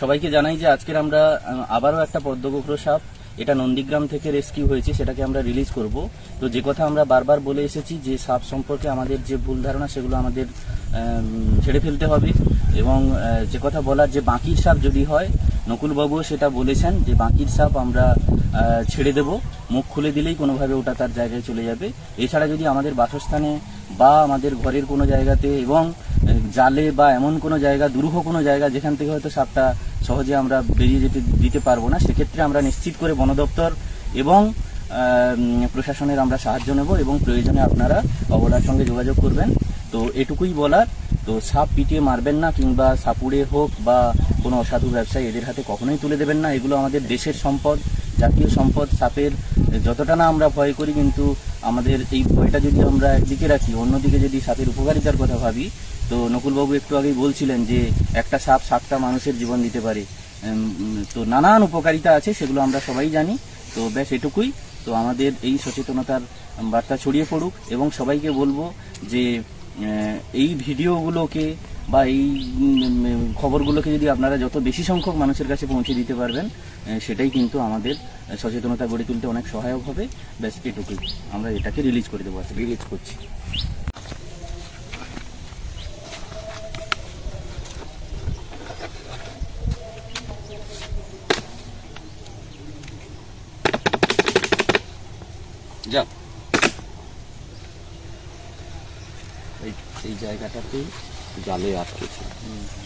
সবাইকে জানাই যে আজকের আমরা আবারও একটা পদ্মগোখরো সাপ, এটা নন্দীগ্রাম থেকে রেস্কিউ হয়েছে, সেটাকে আমরা রিলিজ করব। তো যে কথা আমরা বারবার বলে এসেছি যে সাপ সম্পর্কে আমাদের যে ভুল ধারণা, সেগুলো আমাদের ছেড়ে ফেলতে হবে। এবং যে কথা বলার যে বাঁকির সাপ যদি হয়, নকুলবাবুও সেটা বলেছেন যে বাঁকির সাপ আমরা ছেড়ে দেব। মুখ খুলে দিলেই কোনোভাবে ওটা তার জায়গায় চলে যাবে। এছাড়া যদি আমাদের বাসস্থানে বা আমাদের ঘরের কোনো জায়গাতে এবং জালে বা এমন কোনো জায়গা, দুরূহ কোনো জায়গা যেখান থেকে হয়তো সাপটা সহজে আমরা বেরিয়ে যেতে, দিতে পারব না, সেক্ষেত্রে আমরা নিশ্চিত করে বন দপ্তর এবং প্রশাসনের আমরা সাহায্য নেব এবং প্রয়োজনে আপনারা অবলার সঙ্গে যোগাযোগ করবেন। তো এটুকুই বলার, তো সাপ পিটিয়ে মারবেন না কিংবা সাপুড়ে হোক বা কোনো অসাধু ব্যবসায়ী এদের হাতে কখনোই তুলে দেবেন না। এগুলো আমাদের দেশের সম্পদ, জাতীয় সম্পদ, সাপের, যতটা না আমরা ভয় করি কিন্তু আমাদের এই ভয়টা যদি আমরা একদিকে রাখি, অন্যদিকে যদি সাপের উপকারিতার কথা ভাবি, তো নকুলবাবু একটু আগেই বলছিলেন যে একটা সাপ সাতটা মানুষের জীবন দিতে পারে। তো নানান উপকারিতা আছে, সেগুলো আমরা সবাই জানি। তো ব্যাস এটুকুই। তো আমাদের এই সচেতনতার বার্তা ছড়িয়ে পড়ুক এবং সবাইকে বলব যে এই ভিডিওগুলোকে বা এই খবরগুলোকে যদি আপনারা যত বেশি সংখ্যক মানুষের কাছে পৌঁছে দিতে পারবেন সেটাই কিন্তু আমাদের সচেতনতা গড়ে তুলতে অনেক সহায়ক হবে। ব্যাস, এটুকুই। আমরা এটাকে রিলিজ করে দেবো রিলিজ করছি। এই এই জায়গাটাতেই জালে আটকেছে হুম, হুম।